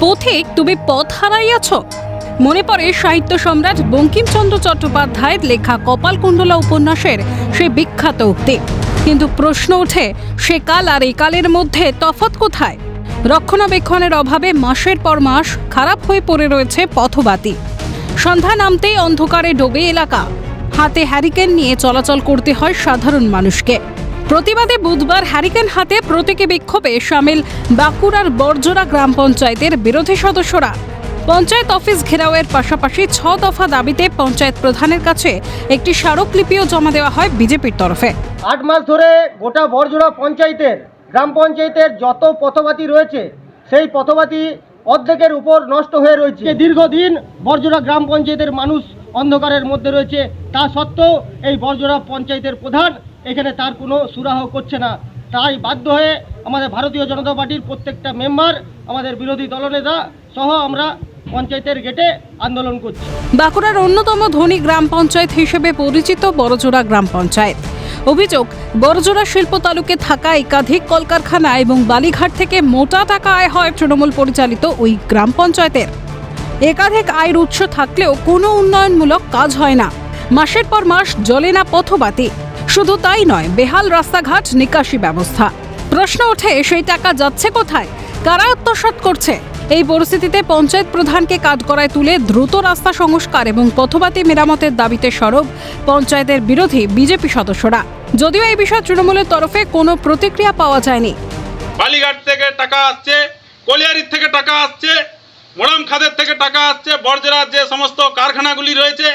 পথিক তুমি পথ হারাইয়াছ? মনে পড়ে সাহিত্য সম্রাট বঙ্কিমচন্দ্র চট্টোপাধ্যায়ের লেখা কপালকুণ্ডলা উপন্যাসের সে বিখ্যাত উক্তি। কিন্তু প্রশ্ন ওঠে, সে কাল আর এই কালের মধ্যে তফাৎ কোথায়? রক্ষণাবেক্ষণের অভাবে মাসের পর মাস খারাপ হয়ে পড়ে রয়েছে পথবাতি। সন্ধ্যা নামতেই অন্ধকারে ডোবে এলাকা। হাতে হ্যারিকেন নিয়ে চলাচল করতে হয় সাধারণ মানুষকে। প্রতিবাদে বুধবার হ্যারিকেন হাতে প্রতীকী বিক্ষোভে সামিল বাঁকুড়ার বরজোড়া গ্রাম পঞ্চায়েতের বিরোধী সদস্যরা। পঞ্চায়েত অফিস ঘেরাওয়ের পাশাপাশি ছ দফা দাবিতে পঞ্চায়েত প্রধানের কাছে একটি স্মারকলিপিও জমা দেওয়া হয় বিজেপির তরফে। আট মাস ধরে গোটা বরজোড়া পঞ্চায়েতের গ্রাম পঞ্চায়েতের যত পথবাতি রয়েছে সেই পথবাতি অর্ধেকের উপর নষ্ট হয়ে রয়েছে। দীর্ঘদিন বরজোড়া গ্রাম পঞ্চায়েতের মানুষ অন্ধকারের মধ্যে রয়েছে তা সত্ত্বেও এই বরজোড়া পঞ্চায়েতের প্রধান এখানে তার কোনো সুরাহ করছে না। তাই বাধ্য হয়ে আমাদের ভারতীয় জনতা পার্টির প্রত্যেকটা মেম্বার, আমাদের বিরোধী দলনেতা সহ আমরা পঞ্চায়েতের গেটে আন্দোলন করছি। বাঁকুড়ার অন্যতম ধনী গ্রাম পঞ্চায়েত হিসেবে পরিচিত বড়জোড়া গ্রাম পঞ্চায়েত। অভিযোগ, বড়জোড়া শিল্প তালুকে থাকা একাধিক কলকারখানা এবং বালিঘাট থেকে মোটা টাকা আয় হয় তৃণমূল পরিচালিত ওই গ্রাম পঞ্চায়েতের। একাধিক আয়ের উৎস থাকলেও কোনো উন্নয়নমূলক কাজ হয় না। মাসের পর মাস জ্বলে না পথবাতি শুধু তাই নয়, বেহাল রাস্তাঘাট নিকাশি ব্যবস্থা। প্রশ্ন ওঠে, সেই টাকা যাচ্ছে কোথায়? কারা আত্মসাৎ করছে? এই পরিস্থিতিতে পঞ্চায়েত প্রধানকে কাজ করায় তুলে দ্রুত রাস্তা সংস্কার এবং পথবাতি মেরামতের দাবিতে সরব পঞ্চায়েতের বিরোধী বিজেপি সদস্যরা। যদিও এই বিষয়ে তৃণমূলের তরফে কোনো প্রতিক্রিয়া পাওয়া যায়নি। বালিঘাট থেকে টাকা আসছে, কলিয়ারির থেকে টাকা আসছে মোড়াম খাদের থেকে টাকা আসছে বর্জরার যে সমস্ত কারখানাগুলি রয়েছে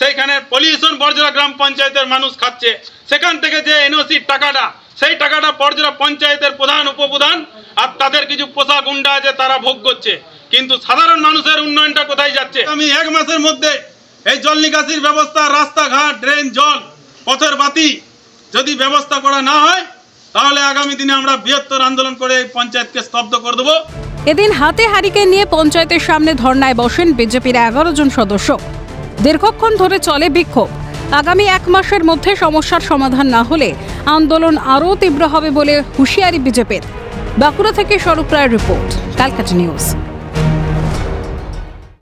সেইখানে পলিউশন বর্জরা গ্রাম পঞ্চায়েতের মানুষ খাচ্ছে। সেখান থেকে যে এনওসির টাকাটা, সেই টাকাটা বর্জরা পঞ্চায়েতের প্রধান, উপপ্রধান, আর তাদের কিছু পোষা গুন্ডা আছে, তারা ভোগ করছে। কিন্তু সাধারণ মানুষের উন্নয়নটা কোথায় যাচ্ছে? আমি এক মাসের মধ্যে এই জল নিকাশির ব্যবস্থা, রাস্তাঘাট ড্রেন জল, পথের বাতি যদি ব্যবস্থা করা না হয়, তাহলে আগামী দিনে আমরা বৃহত্তর আন্দোলন করে এই পঞ্চায়েতকে স্তব্ধ করে দেবো। এদিন হাতে হারিকেন নিয়ে পঞ্চায়েতের সামনে ধর্নায় বসেন বিজেপির এগারো জন সদস্য। দীর্ঘক্ষণ ধরে চলে বিক্ষোভ। আগামী এক মাসের মধ্যে সমস্যার সমাধান না হলে আন্দোলন আরও তীব্র হবে বলে হুঁশিয়ারি বিজেপির। বাঁকুড়া থেকে স্বরূপ রিপোর্ট, ক্যালকাটা নিউজ।